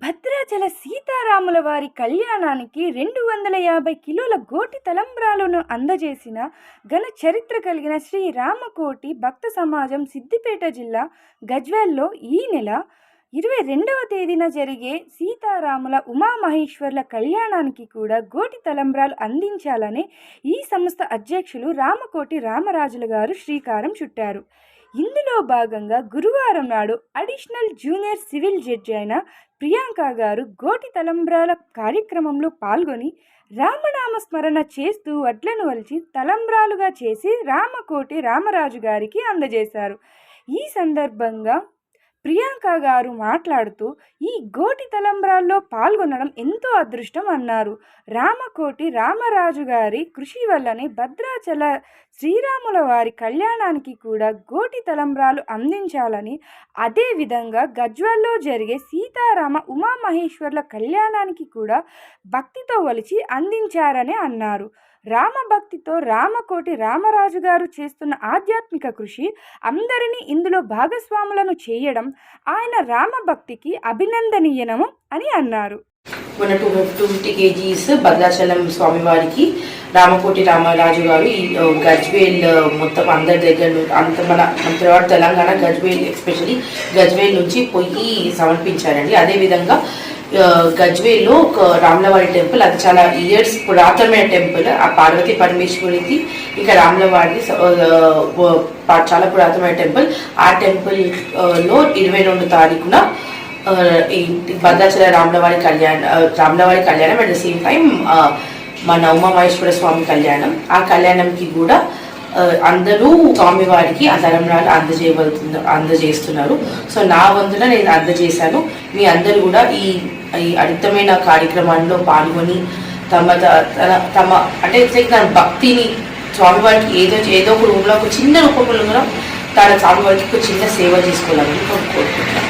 భద్రాచల సీతారాముల వారి కళ్యాణానికి రెండు వందల యాభై కిలోల గోటి తలంబ్రాలను అందజేసిన ఘన చరిత్ర కలిగిన శ్రీ రామకోటి భక్త సమాజం సిద్దిపేట జిల్లా గజ్వేల్లో ఈ నెల ఇరవై రెండవ తేదీన జరిగే సీతారాముల ఉమామహేశ్వర్ల కళ్యాణానికి కూడా గోటి తలంబ్రాలు అందించాలని ఈ సంస్థ అధ్యక్షులు రామకోటి రామరాజులు గారు శ్రీకారం చుట్టారు. ఇందులో భాగంగా గురువారం నాడు అడిషనల్ జూనియర్ సివిల్ జడ్జి అయిన ప్రియాంక గారు గోటి తలంబ్రాల కార్యక్రమంలో పాల్గొని రామనామ స్మరణ చేస్తూ వడ్లను వలిచి తలంబ్రాలుగా చేసి రామకోటి రామరాజు గారికి అందజేశారు. ఈ సందర్భంగా ప్రియాంక గారు మాట్లాడుతూ ఈ గోటి తలంబ్రాల్లో పాల్గొనడం ఎంతో అదృష్టం అన్నారు. రామకోటి రామరాజు గారి కృషి వల్లనే భద్రాచల శ్రీరాముల వారి కళ్యాణానికి కూడా గోటి తలంబ్రాలు అందించాలని అదేవిధంగా గజ్వల్లో జరిగే సీతారామ ఉమామహేశ్వర్ల కళ్యాణానికి కూడా భక్తితో వలిచి అందించారని అన్నారు. రామభక్తితో రామకోటి రామరాజు గారు చేస్తున్న ఆధ్యాత్మిక కృషి అందరినీ ఇందులో భాగస్వాములను చేయడం ఆయన రామభక్తికి అభినందనీయనము అని అన్నారు. మన two two fifty KGs Bhadrachalam స్వామివారికి రామకోటి రామరాజు గారు ఈ గజ్వేల్ మొత్తం అందరి దగ్గర అంత మన మన తర్వాత తెలంగాణ గజ్వేల్ ఎస్పెషలీ గజ్వేల్ నుంచి పొయ్యి సమర్పించారండి. అదేవిధంగా గజ్వేల్లో ఒక రామ్లవాడి టెంపుల్ అది చాలా ఇయర్స్ పురాతనమైన టెంపుల్ ఆ పార్వతి పరమేశ్వరికి ఇక రాములవాడి చాలా పురాతనమైన టెంపుల్. ఆ టెంపుల్లో ఇరవై రెండు తారీఖున ఈ భద్రాచల రాములవారి కళ్యాణ్ రామ్లవాడి రాములవారి కళ్యాణం అట్ ద సేమ్ టైం మన ఉమామహేశ్వర స్వామి కళ్యాణం. ఆ కళ్యాణంకి కూడా అందరూ స్వామివారికి ఆ తలంబ్రాలు అందజేయబడుతున్న అందజేస్తున్నారు. సో నా వంతున నేను అందజేశాను. మీ అందరూ కూడా ఈ ఈ అడితమైన కార్యక్రమాల్లో పాల్గొని తమ త- తన- తమ అంటే తన భక్తిని స్వామివారికి ఏదో ఏదో ఒక రూమ్లో ఒక చిన్న రూపంలో కూడా తన స్వామివారికి ఒక చిన్న సేవ చేసుకోవాలని కోరుకుంటున్నాను.